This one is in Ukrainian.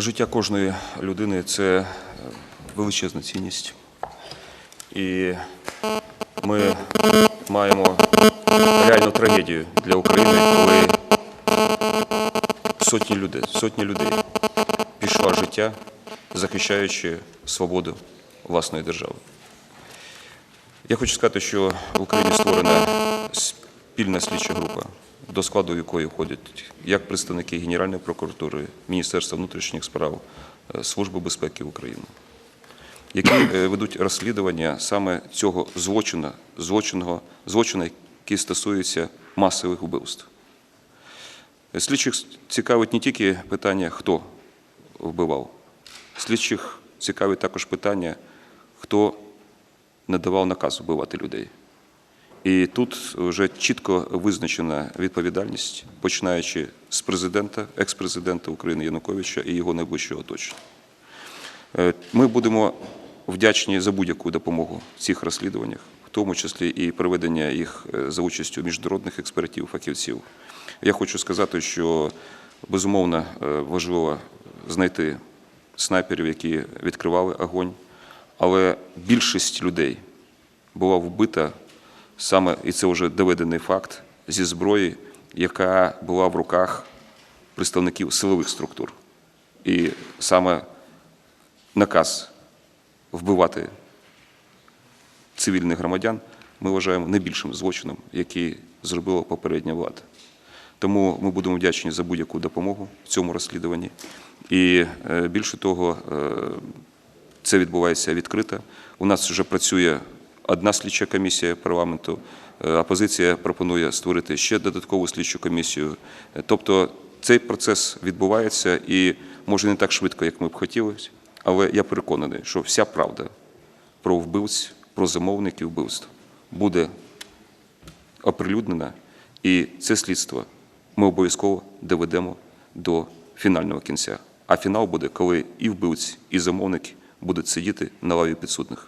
Життя кожної людини це величезна цінність. І ми маємо реальну трагедію для України, коли сотні людей, сотні людей пішла життя, захищаючи свободу власної держави. Я хочу сказати, що в Україні створена спільна слідча група, до складу якої входять як представники Генеральної прокуратури, Міністерства внутрішніх справ, е, Служби безпеки України, які е, ведуть розслідування саме цього злочину, злочинного, злочину, який стосується масових вбивств. Слідчих цікавить не тільки питання, хто вбивав. Слідчих цікавить також питання, хто не давав наказ вбивати людей. І тут вже чітко визначена відповідальність, починаючи з президента, екс-президента України Януковича і його найближчого оточення. Е, Ми будемо вдячні за будь-яку допомогу в цих розслідуваннях, в тому числі і проведення їх е, за участю міжнародних експертів, фахівців. Я хочу сказати, що безумовно е, важливо знайти снайперів, які відкривали огонь, але більшість людей була вбита саме, і це вже доведений факт, зі зброї, яка була в руках представників силових структур. І саме наказ вбивати цивільних громадян ми вважаємо найбільшим злочином, який зробила попередня влада. Тому ми будемо вдячні за будь-яку допомогу в цьому розслідуванні. І е, більше того, е, це відбувається відкрито. У нас вже працює одна слідча комісія парламенту. Е, Опозиція пропонує створити ще додаткову слідчу комісію. Е, Тобто цей процес відбувається і може не так швидко, як ми б хотілося, але я переконаний, що вся правда про вбивць, про замовників вбивств буде оприлюднена, і це слідство ми обов'язково доведемо до фінального кінця. А фінал буде, коли і вбивці, і замовники будуть сидіти на лаві підсудних.